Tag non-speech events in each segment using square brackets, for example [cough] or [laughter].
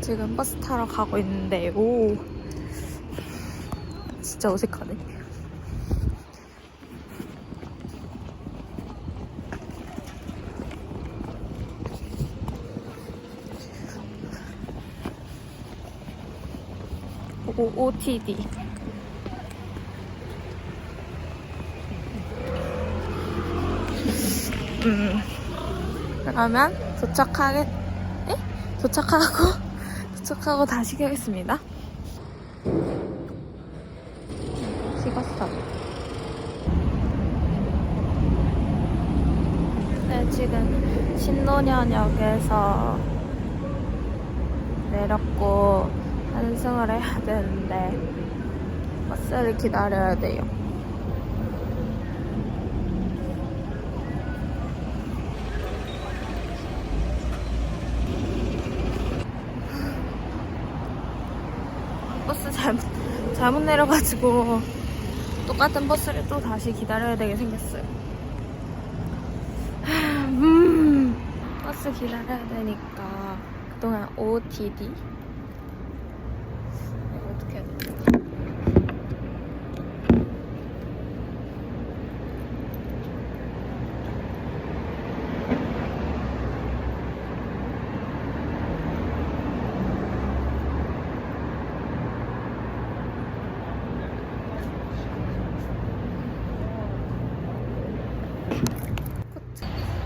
지금 버스 타러 가고 있는데 오 진짜 어색하네. 오, OTD. 음. 그러면 도착하게, 에? 도착하고, 도착하고 다시 가겠습니다. 찍었어. 네, 지금 신노년역에서 내렸고, 환승을 해야 되는데, 버스를 기다려야 돼요. 버스 잘못, 잘못 내려가지고 똑같은 버스를 또 다시 기다려야 되게 생겼어요. 음, 버스 기다려야 되니까 그동안 OTD 이거 어떻게 해야 되지?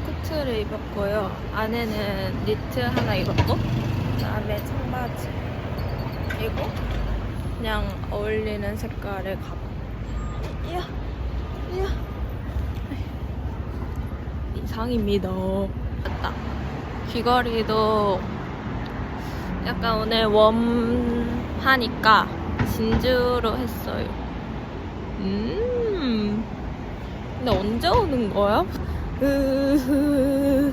코트, 코트를 입었고요. 안에는 니트 하나 입었고, 그다음에 청바지. 그리고 그냥 어울리는 색깔의 가방. 이야, 이야. 이상입니다. 맞다. 귀걸이도 약간 오늘 웜하니까 진주로 했어요. 음. 근데 언제 오는 거야? 으흐.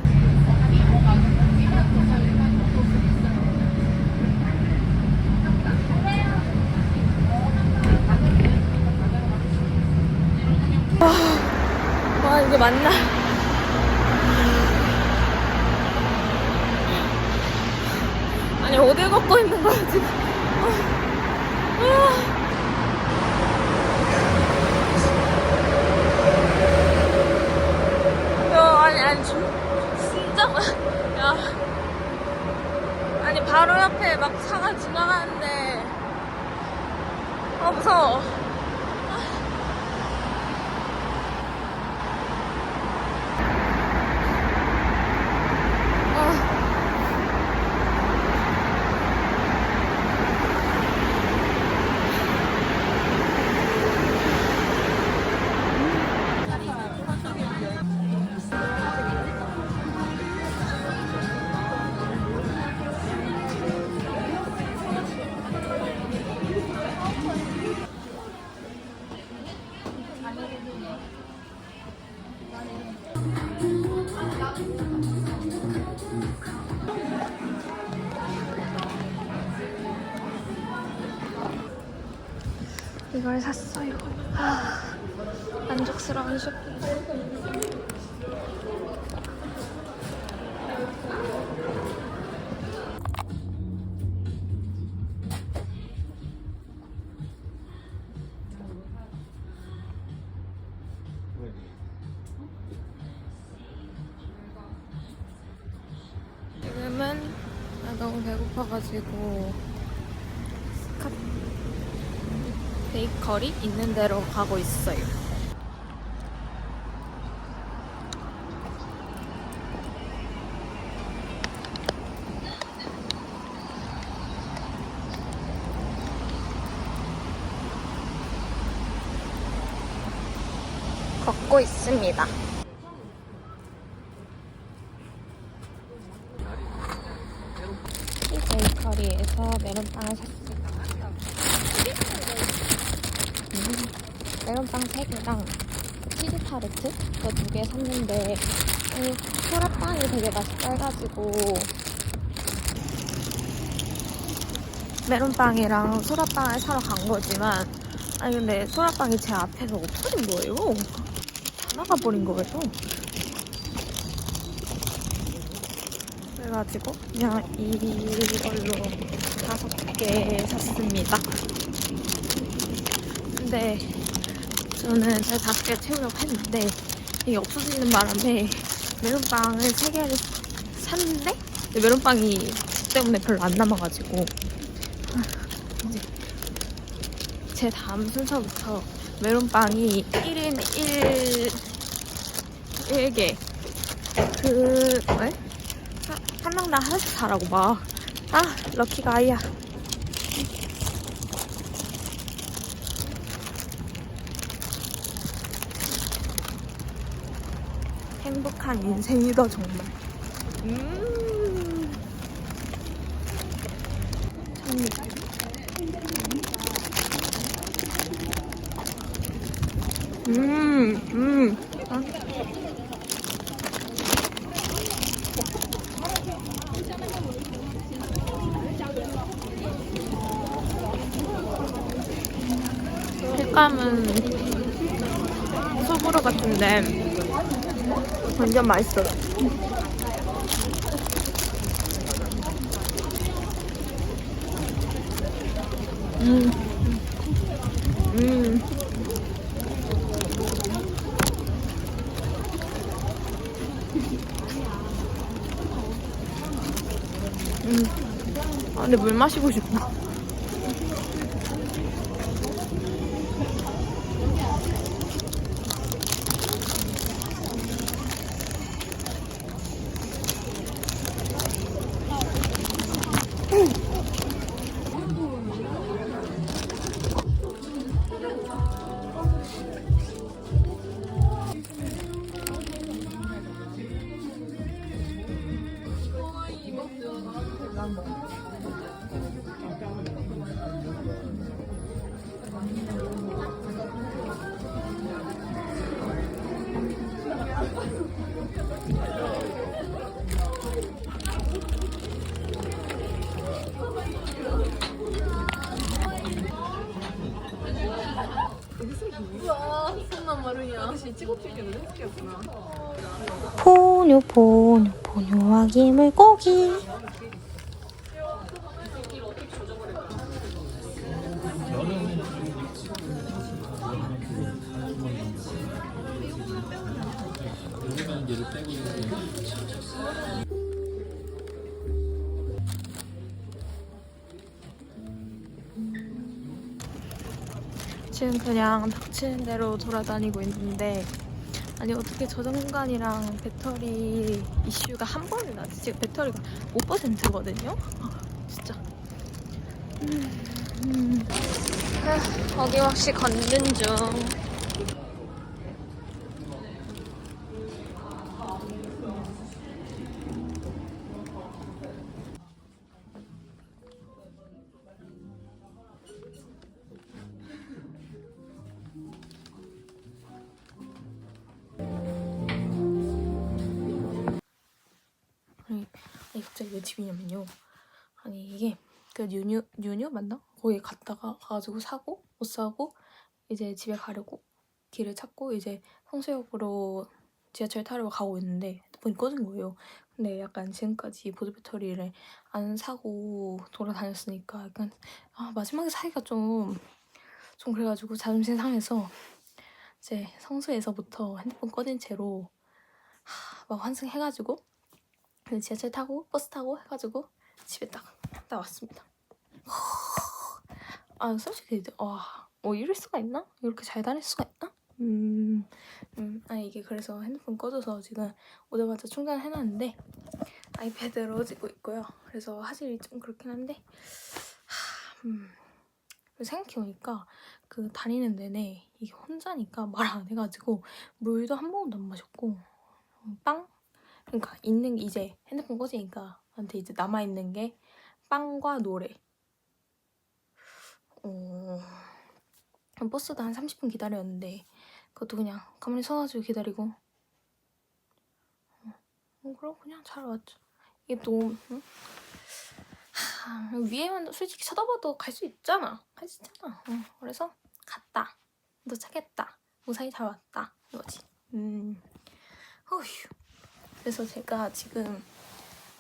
와, 와 이게 맞나? 아니 어딜 걷고 있는 거야 지금? 아, 아. 야, 아니, 아니, 좀, 막- [laughs] 야. 아니, 바로 옆에 막 차가 지나가는데, 아, 무서워. 이걸 샀어요. 아, 만족스러운 쇼핑. 지금은 아, 너무 배고파가지고 스카 베이커리 있는 데로 가고 있어요. 걷고 있습니다. 이 베이커리에서 메론빵을 샀어요. 음, 메론빵 3개랑 치즈 타르트? 그거 두 개 샀는데 아니 소라빵이 되게 맛있어가지고. 메론빵이랑 소라빵을 사러 간 거지만 아니 근데 소라빵이 제 앞에서 없어진 거예요. 다 나가버린 거예요. 그래가지고 그냥 이걸로 다섯 개 샀습니다. 근데 저는 제가 다섯 개 채우려고 했는데 이게 없어지는 바람에 메론빵을 세 개를 샀는데 근데 메론빵이 때문에 별로 안 남아가지고 아, 이제 제 다음 순서부터 메론빵이 1인 1 1개 그 왜? 한 명당 하나씩 사라고 막. 아 럭키가 아이야. 행복한 인생이다 정말. 음. 장미. 음, 음. 아. 색감은 소보로 같은데 완전 맛있어요. 음. 음. 음. 아, 근데 물 마시고 싶다. 아기 물고기. 지금 그냥 닥치는 대로 돌아다니고 있는데 아니 어떻게 저장 공간이랑 배터리 이슈가 한 번에 나지? 지금 배터리가 5%거든요? 아, 진짜 음, 음. 아, 어김없이 걷는 중 갑자기 왜 집이냐면요. 아니 이게 그 뉴뉴 뉴뉴 맞나? 거기 갔다가 가가지고 사고 못 사고 이제 집에 가려고 길을 찾고 이제 성수역으로 지하철 타러 가고 있는데 핸드폰이 꺼진 거예요. 근데 약간 지금까지 보조 배터리를 안 사고 돌아다녔으니까 약간 아, 마지막에 사기가 좀좀 그래가지고 자존심 상해서 이제 성수에서부터 핸드폰 꺼진 채로 하, 막 환승해가지고 그 지하철 타고 버스 타고 해가지고 집에 딱, 딱 왔습니다. 아 솔직히 와, 뭐 이럴 수가 있나? 이렇게 잘 다닐 수가 있나? 음, 음, 아니 이게 그래서 핸드폰 꺼져서 지금 오자마자 충전을 해놨는데 아이패드로 찍고 있고요. 그래서 화질이 좀 그렇긴 한데, 하, 음, 생각해보니까 그 다니는 내내 이게 혼자니까 말 안 해가지고 물도 한 모금도 안 마셨고 빵 그러니까 있는 게 이제 핸드폰 꺼지니까 나한테 이제 남아 있는 게 빵과 노래. 어, 버스도 한 30분 기다렸는데 그것도 그냥 가만히 서가지고 기다리고. 어, 그럼 그냥 잘 왔죠. 이게 또 응? 하, 위에만 솔직히 쳐다봐도 갈 수 있잖아. 갈 수 있잖아. 응, 그래서 갔다. 도착했다. 무사히 잘 왔다. 이거지. 음. 어휴. 그래서 제가 지금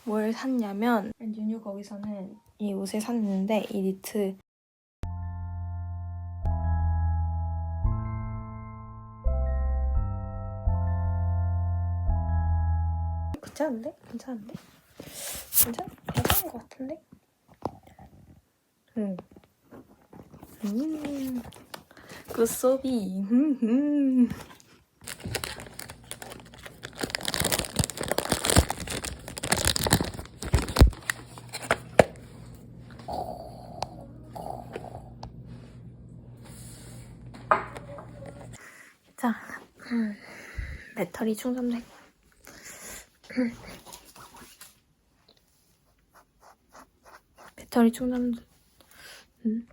뭘 샀냐면 뉴뉴 거기서는 이 옷을 샀는데 이 니트 괜찮은데? 괜찮은데? 괜찮? 괜찮은 것 같은데? 응. 음. 굿소비. 음, 음. 자, 음, 배터리 충전됐고. 배터리 충전, 음.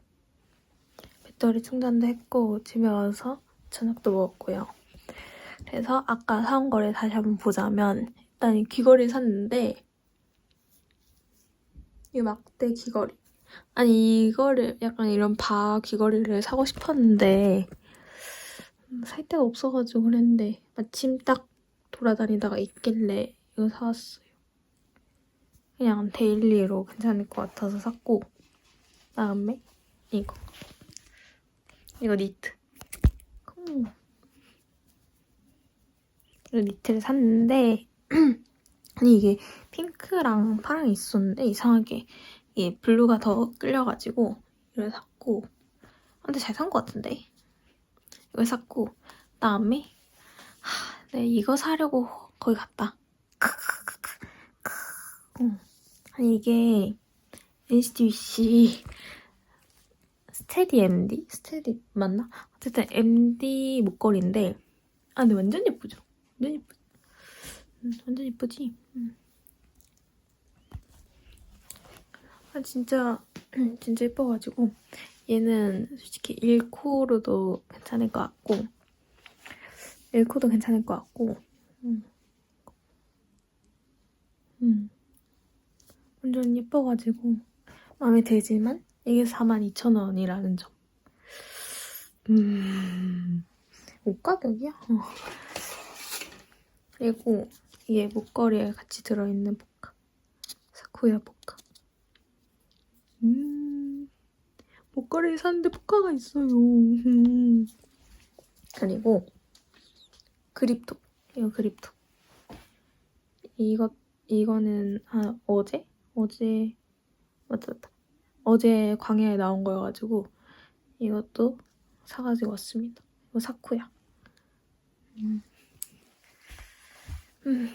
배터리 충전도 했고, 집에 와서 저녁도 먹었고요. 그래서 아까 사온 거를 다시 한번 보자면, 일단 이 귀걸이 샀는데, 이 막대 귀걸이. 아니, 이거를, 약간 이런 바 귀걸이를 사고 싶었는데, 음, 살 데가 없어가지고 그랬는데, 마침 딱 돌아다니다가 있길래 이거 사왔어요. 그냥 데일리로 괜찮을 것 같아서 샀고, 다음에 이거. 이거 니트. 음. 이 니트를 샀는데, [clears throat] 아니 이게 핑크랑 파랑이 있었는데 이상하게 이 블루가 더 끌려가지고 이걸 샀고 근데 잘 산 것 같은데 이걸 샀고 그다음에 하, 네 이거 사려고 거기 갔다 음. 아니 이게 NCT UC 스테디 MD? 스테디 맞나? 어쨌든 MD 목걸이인데 아 근데 완전 예쁘죠? 완전 예쁘 음, 완전 예쁘지? 음. 아 진짜 [clears throat] 진짜 예뻐가지고 얘는 솔직히 1코로도 괜찮을 것 같고 1코도 괜찮을 것 같고 음. 음. 완전 예뻐가지고 마음에 들지만 이게 42,000원이라는 점. 음. 옷 가격이야? 어. 그리고 이게 목걸이에 같이 들어있는 포카. 사쿠야 포카. 음. 목걸이를 샀는데 포카가 있어요. 음. 그리고 그립톡. 이거 그립톡. 이거, 이거는 한 어제? 어제, 맞다, 맞다. 어제 광야에 나온 거여가지고 이것도 사가지고 왔습니다. 이거 사쿠야. 음. 음.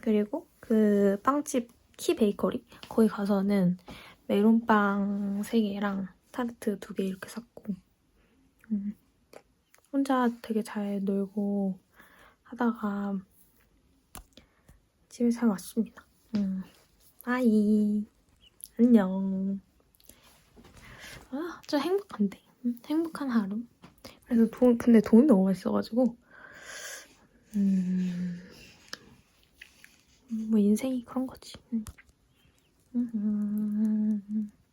그리고 그 빵집 키 베이커리 거기 가서는 메론빵 3개랑 타르트 2개 이렇게 샀고 음. 혼자 되게 잘 놀고 하다가 집에 잘 왔습니다. 음. 아이 안녕. 아, 진짜 행복한데. 음, 행복한 하루. 그래서 돈, 근데 돈이 너무 맛있어가지고. 음, 뭐 인생이 그런 거지. 음. 음.